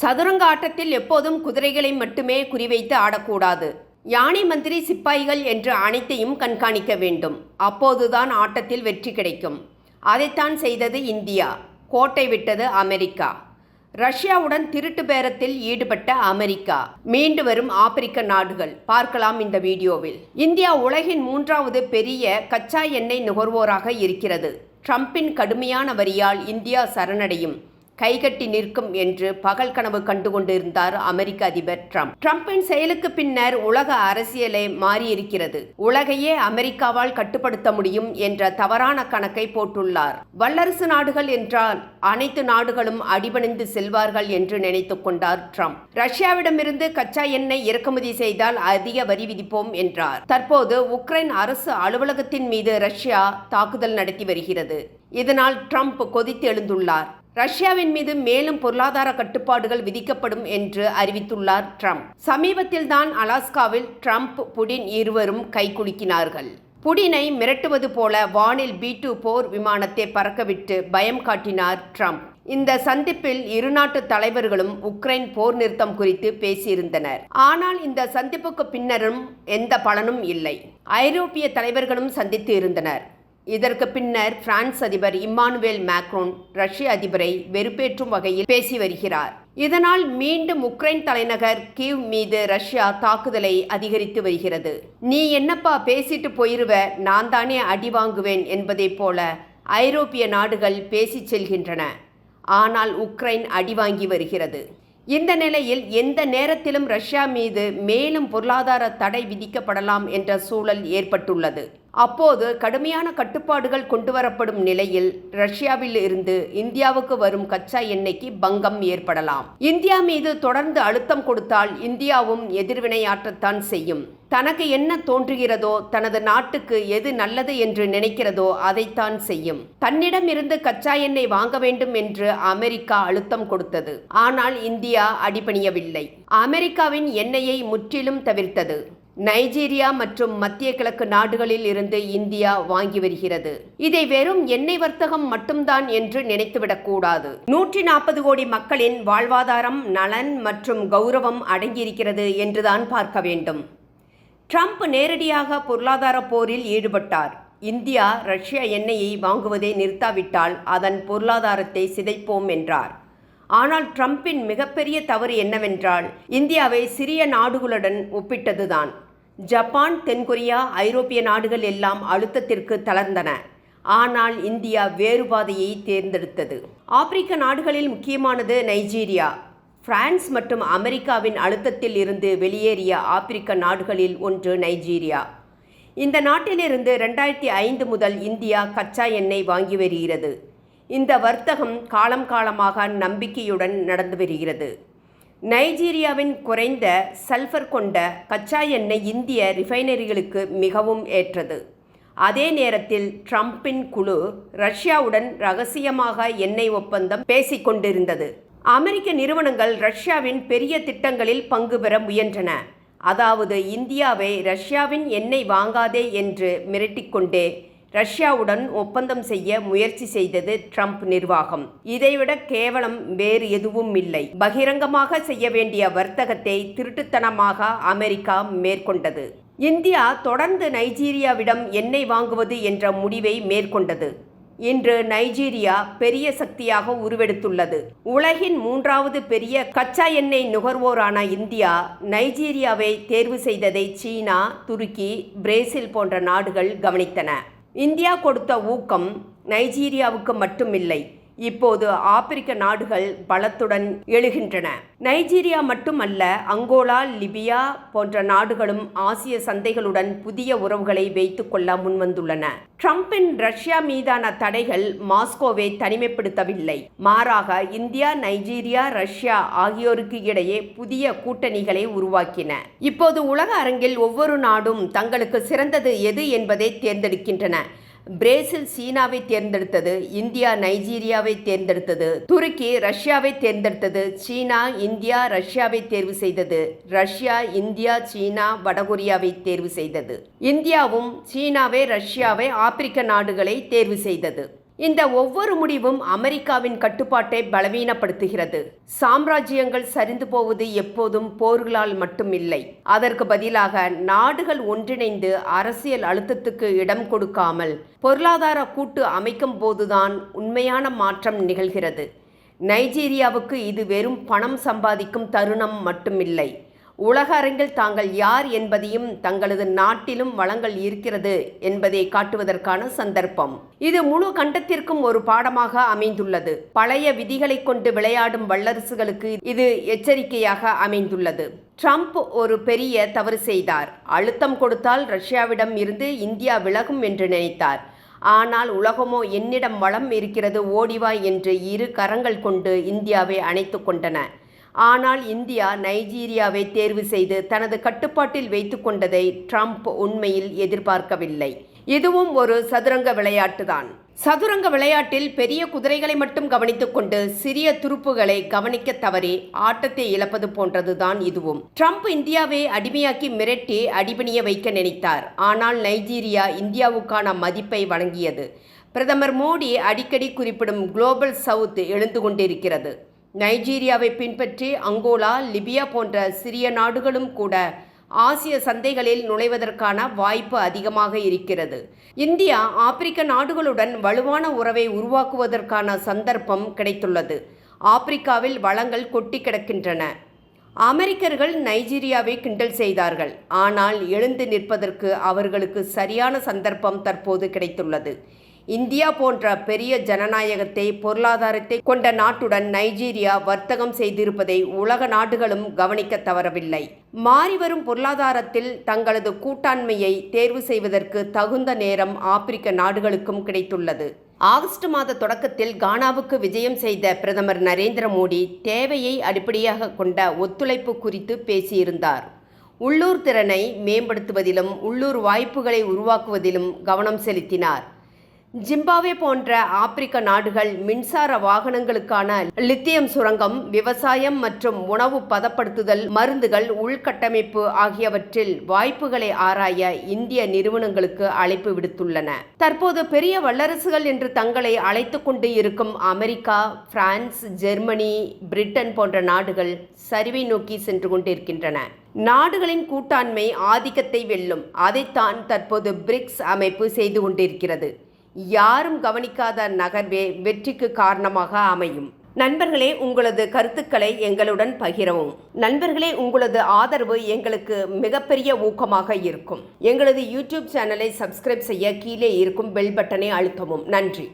சதுரங்க ஆட்டத்தில் எப்போதும் குதிரைகளை மட்டுமே குறிவைத்து ஆடக்கூடாது. யானை மந்திரி சிப்பாய்கள் என்று அனைத்தையும் கண்காணிக்க வேண்டும். அப்போதுதான் ஆட்டத்தில் வெற்றி கிடைக்கும். அதைத்தான் செய்தது இந்தியா. கோட்டை விட்டது அமெரிக்கா. ரஷ்யாவுடன் திருட்டு பேரத்தில் ஈடுபட்ட அமெரிக்கா. மீண்டு வரும் ஆப்பிரிக்க நாடுகள். பார்க்கலாம் இந்த வீடியோவில். இந்தியா உலகின் மூன்றாவது பெரிய கச்சா எண்ணெய் நுகர்வோராக இருக்கிறது. ட்ரம்பின் கடுமையான வரியால் இந்தியா சரணடையும். கைகட்டி நிற்கும் என்று பகல் கனவு கண்டு கொண்டிருந்தார் அமெரிக்க அதிபர் ட்ரம்ப். ட்ரம்பின் செயலுக்கு பின்னர் உலக அரசியலே மாறியிருக்கிறது. உலகையே அமெரிக்காவால் கட்டுப்படுத்த முடியும் என்ற தவறான கணக்கை போட்டுள்ளார். வல்லரசு நாடுகள் என்றால் அனைத்து நாடுகளும் அடிபணிந்து செல்வார்கள் என்று நினைத்துக் கொண்டார் ட்ரம்ப். ரஷ்யாவிடமிருந்து கச்சா எண்ணெய் இறக்குமதி செய்தால் அதிக வரி விதிப்போம் என்றார். தற்போது உக்ரைன் அரசு அலுவலகத்தின் மீது ரஷ்யா தாக்குதல் நடத்தி வருகிறது. இதனால் ட்ரம்ப் கொதித்து எழுந்துள்ளார் ரஷ்யாவின் மீது மேலும் பொருளாதார கட்டுப்பாடுகள் விதிக்கப்படும் என்று அறிவித்துள்ளார் ட்ரம்ப். சமீபத்தில் தான் அலாஸ்காவில் ட்ரம்ப் புடின் இருவரும் கைகுலுக்கினார்கள் புடினை மிரட்டுவது போல வானில் பி டூ போர் விமானத்தை பறக்கவிட்டு பயம் காட்டினார் ட்ரம்ப். இந்த சந்திப்பில் இரு நாட்டு தலைவர்களும் உக்ரைன் போர் நிறுத்தம் குறித்து பேசியிருந்தனர். ஆனால் இந்த சந்திப்புக்கு பின்னரும் எந்த பலனும் இல்லை. ஐரோப்பிய தலைவர்களும் சந்தித்து இருந்தனர். இதற்கு பின்னர் பிரான்ஸ் அதிபர் இம்மானுவேல் மேக்ரோன் ரஷ்ய அதிபரை வெறுப்பேற்றும் வகையில் பேசி வருகிறார். இதனால் மீண்டும் உக்ரைன் தலைநகர் கீவ் மீது ரஷ்யா தாக்குதலை அதிகரித்து வருகிறது. நீ என்னப்பா பேசிட்டு போயிருவ? நான் தானே அடி வாங்குவேன் என்பதைப் போல ஐரோப்பிய நாடுகள் பேசிச் செல்கின்றன. ஆனால் உக்ரைன் அடி வாங்கி வருகிறது. இந்த நிலையில் எந்த நேரத்திலும் ரஷ்யா மீது மேலும் பொருளாதார தடை விதிக்கப்படலாம் என்ற சூழல் ஏற்பட்டுள்ளது. அப்போது கடுமையான கட்டுப்பாடுகள் கொண்டுவரப்படும் நிலையில் ரஷ்யாவில் இருந்து இந்தியாவுக்கு வரும் கச்சா எண்ணெய்க்கு பங்கம் ஏற்படலாம். இந்தியா மீது தொடர்ந்து அழுத்தம் கொடுத்தால் இந்தியாவும் எதிர்வினையாற்றத்தான் செய்யும். தனக்கு என்ன தோன்றுகிறதோ தனது நாட்டுக்கு எது நல்லது என்று நினைக்கிறதோ அதைத்தான் செய்யும். தன்னிடமிருந்து கச்சா எண்ணெய் வாங்க வேண்டும் என்று அமெரிக்கா அழுத்தம் கொடுத்தது. ஆனால் இந்தியா அடிபணியவில்லை. அமெரிக்காவின் எண்ணெயை முற்றிலும் தவிர்த்தது. நைஜீரியா மற்றும் மத்திய கிழக்கு நாடுகளில் இருந்து இந்தியா வாங்கி வருகிறது. இதை வெறும் எண்ணெய் வர்த்தகம் மட்டும்தான் என்று நினைத்துவிடக்கூடாது நூற்றி நாற்பது கோடி மக்களின் வாழ்வாதாரம் நலன் மற்றும் கௌரவம் அடங்கியிருக்கிறது என்றுதான் பார்க்க வேண்டும். ட்ரம்ப் நேரடியாக பொருளாதார போரில் ஈடுபட்டார். இந்தியா ரஷ்ய எண்ணெயை வாங்குவதை நிறுத்தாவிட்டால் அதன் பொருளாதாரத்தை சிதைப்போம் என்றார். ஆனால் ட்ரம்பின் மிகப்பெரிய தவறு என்னவென்றால் இந்தியாவை சிறிய நாடுகளுடன் ஒப்பிட்டதுதான். ஜப்பான் தென்கொரியா ஐரோப்பிய நாடுகள் எல்லாம் அழுத்தத்திற்கு தளர்ந்தன. ஆனால் இந்தியா வேறு பாதையை தேர்ந்தெடுத்தது. ஆப்பிரிக்க நாடுகளில் முக்கியமானது நைஜீரியா. பிரான்ஸ் மற்றும் அமெரிக்காவின் அழுத்தத்தில் இருந்து வெளியேறிய ஆப்பிரிக்க நாடுகளில் ஒன்று நைஜீரியா. இந்த நாட்டிலிருந்து ரெண்டாயிரத்தி ஐந்து முதல் இந்தியா கச்சா எண்ணெய் வாங்கி வருகிறது. இந்த வர்த்தகம் காலம் காலமாக நம்பிக்கையுடன் நடந்து வருகிறது. நைஜீரியாவின் குறைந்த சல்ஃபர் கொண்ட கச்சா எண்ணெய் இந்திய ரிஃபைனரிகளுக்கு மிகவும் ஏற்றது. அதே நேரத்தில் ட்ரம்பின் குழு ரஷ்யாவுடன் ரகசியமாக எண்ணெய் ஒப்பந்தம் பேசிக்கொண்டிருந்தது அமெரிக்க நிறுவனங்கள் ரஷ்யாவின் பெரிய திட்டங்களில் பங்கு பெற முயன்றன. அதாவது இந்தியாவை ரஷ்யாவின் எண்ணெய் வாங்காதே என்று மிரட்டிக்கொண்டே ரஷ்யாவுடன் ஒப்பந்தம் செய்ய முயற்சி செய்தது ட்ரம்ப் நிர்வாகம். இதைவிட கேவலம் வேறு எதுவும் இல்லை. பகிரங்கமாக செய்ய வேண்டிய வர்த்தகத்தை திருட்டுத்தனமாக அமெரிக்கா மேற்கொண்டது. இந்தியா தொடர்ந்து நைஜீரியாவிடம் எண்ணெய் வாங்குவது என்ற முடிவை மேற்கொண்டது. இன்று நைஜீரியா பெரிய சக்தியாக உருவெடுத்துள்ளது. உலகின் மூன்றாவது பெரிய கச்சா எண்ணெய் நுகர்வோரான இந்தியா நைஜீரியாவை தேர்வு செய்ததை சீனா துருக்கி பிரேசில் போன்ற நாடுகள் கவனித்தன. இந்தியா கொடுத்த ஊக்கம் நைஜீரியாவுக்கு மட்டுமில்லை. இப்போது ஆப்பிரிக்க நாடுகள் பலத்துடன் எழுகின்றன. நைஜீரியா மட்டுமல்ல அங்கோலா லிபியா போன்ற நாடுகளும் ஆசிய சந்தைகளுடன் புதிய உறவுகளை வைத்துக்கொள்ள முன்வந்துள்ளன. ட்ரம்பின் ரஷ்யா மீதான தடைகள் மாஸ்கோவை தனிமைப்படுத்தவில்லை. மாறாக இந்தியா நைஜீரியா ரஷ்யா ஆகியோருக்கு இடையே புதிய கூட்டணிகளை உருவாக்கின. இப்போது உலக அரங்கில் ஒவ்வொரு நாடும் தங்களுக்கு சிறந்தது எது என்பதை தேர்ந்தெடுக்கின்றன. பிரேசில் சீனாவை தேர்ந்தெடுத்தது இந்தியா நைஜீரியாவை தேர்ந்தெடுத்தது துருக்கி ரஷ்யாவை தேர்ந்தெடுத்தது சீனா இந்தியா ரஷ்யாவை தேர்வு செய்தது. ரஷ்யா இந்தியா சீனா வடகொரியாவை தேர்வு செய்தது. இந்தியாவும் சீனாவை ரஷ்யாவை ஆப்பிரிக்க நாடுகளை தேர்வு செய்தது. இந்த ஒவ்வொரு முடிவும் அமெரிக்காவின் கட்டுப்பாட்டை பலவீனப்படுத்துகிறது. சாம்ராஜ்யங்கள் சரிந்து போவது எப்போதும் போர்களால் மட்டும் இல்லை அதற்கு பதிலாக நாடுகள் ஒன்றிணைந்து அரசியல் அழுத்தத்துக்கு இடம் கொடுக்காமல் பொருளாதார கூட்டு அமைக்கும் போதுதான் உண்மையான மாற்றம் நிகழ்கிறது. நைஜீரியாவுக்கு இது வெறும் பணம் சம்பாதிக்கும் தருணம் மட்டுமில்லை. உலக அரங்கில் தாங்கள் யார் என்பதையும் தங்களது நாட்டிலும் வளங்கள் இருக்கிறது என்பதை காட்டுவதற்கான சந்தர்ப்பம். இது முழு கண்டத்திற்கும் ஒரு பாடமாக அமைந்துள்ளது. பழைய விதிகளை கொண்டு விளையாடும் வல்லரசுகளுக்கு இது எச்சரிக்கையாக அமைந்துள்ளது. ட்ரம்ப் ஒரு பெரிய தவறு செய்தார். அழுத்தம் கொடுத்தால் ரஷ்யாவிடம் இருந்து இந்தியா விலகும் என்று நினைத்தார். ஆனால் உலகமோ என்னிடம் வளம் இருக்கிறது ஓடிவா என்று இரு கரங்கள் கொண்டு இந்தியாவை அணைத்து கொண்டன. ஆனால் இந்தியா நைஜீரியாவை தேர்வு செய்து தனது கட்டுப்பாட்டில் வைத்து கொண்டதை ட்ரம்ப் உண்மையில் எதிர்பார்க்கவில்லை. இதுவும் ஒரு சதுரங்க விளையாட்டுதான். சதுரங்க விளையாட்டில் பெரிய குதிரைகளை மட்டும் கவனித்துக்கொண்டு சிறிய துருப்புகளை கவனிக்க தவறி ஆட்டத்தை இழப்பது போன்றதுதான் இதுவும். ட்ரம்ப் இந்தியாவை அடிமையாக்கி மிரட்டி அடிபணிய வைக்க நினைத்தார். ஆனால் நைஜீரியா இந்தியாவுக்கான மதிப்பை வழங்கியது. பிரதமர் மோடி அடிக்கடி குறிப்பிடும் குளோபல் சவுத் எழுந்து கொண்டிருக்கிறது. நைஜீரியாவை பின்பற்றி அங்கோலா லிபியா போன்ற சிறிய நாடுகளும் கூட ஆசிய சந்தைகளில் நுழைவதற்கான வாய்ப்பு அதிகமாக இருக்கிறது. இந்தியா ஆப்பிரிக்க நாடுகளுடன் வலுவான உறவை உருவாக்குவதற்கான சந்தர்ப்பம் கிடைத்துள்ளது. ஆப்பிரிக்காவில் வளங்கள் கொட்டி கிடக்கின்றன. அமெரிக்கர்கள் நைஜீரியாவை கிண்டல் செய்தார்கள். ஆனால் எழுந்து நிற்பதற்கு அவர்களுக்கு சரியான சந்தர்ப்பம் தற்போது கிடைத்துள்ளது. இந்தியா போன்ற பெரிய ஜனநாயகத்தை பொருளாதாரத்தை கொண்ட நாட்டுடன் நைஜீரியா வர்த்தகம் செய்திருப்பதை உலக நாடுகளும் கவனிக்க தவறவில்லை. மாறிவரும் பொருளாதாரத்தில் தங்களது கூட்டாண்மையை தேர்வு செய்வதற்கு தகுந்த நேரம் ஆப்பிரிக்க நாடுகளுக்கும் கிடைத்துள்ளது. ஆகஸ்ட் மாத தொடக்கத்தில் கானாவுக்கு விஜயம் செய்த பிரதமர் நரேந்திர மோடி தேவையை அடிப்படையாக கொண்ட ஒத்துழைப்பு குறித்து பேசியிருந்தார். உள்ளூர் திறனை மேம்படுத்துவதிலும் உள்ளூர் வாய்ப்புகளை உருவாக்குவதிலும் கவனம் செலுத்தினார். ஜிம்பாவே போன்ற ஆப்பிரிக்க நாடுகள் மின்சார வாகனங்களுக்கான லித்தியம் சுரங்கம் விவசாயம் மற்றும் உணவு பதப்படுத்துதல் மருந்துகள் உள்கட்டமைப்பு ஆகியவற்றில் வாய்ப்புகளை ஆராய இந்திய நிறுவனங்களுக்கு அழைப்பு விடுத்துள்ளன. தற்போது பெரிய வல்லரசுகள் என்று தங்களை அழைத்து கொண்டு இருக்கும் அமெரிக்கா பிரான்ஸ் ஜெர்மனி பிரிட்டன் போன்ற நாடுகள் சரிவை நோக்கி சென்று கொண்டிருக்கின்றன. நாடுகளின் கூட்டாண்மை ஆதிக்கத்தை வெல்லும். அதைத்தான் தற்போது பிரிக்ஸ் அமைப்பு செய்து கொண்டிருக்கிறது. யாரும் கவனிக்காத நகர்வே வெற்றிக்கு காரணமாக அமையும். நண்பர்களே உங்களது கருத்துக்களை எங்களுடன் பகிரவும். நண்பர்களே உங்களது ஆதரவு எங்களுக்கு மிகப்பெரிய ஊக்கமாக இருக்கும். எங்களது யூடியூப் சேனலை சப்ஸ்கிரைப் செய்ய கீழே இருக்கும் பெல் பட்டனை அழுத்தவும். நன்றி.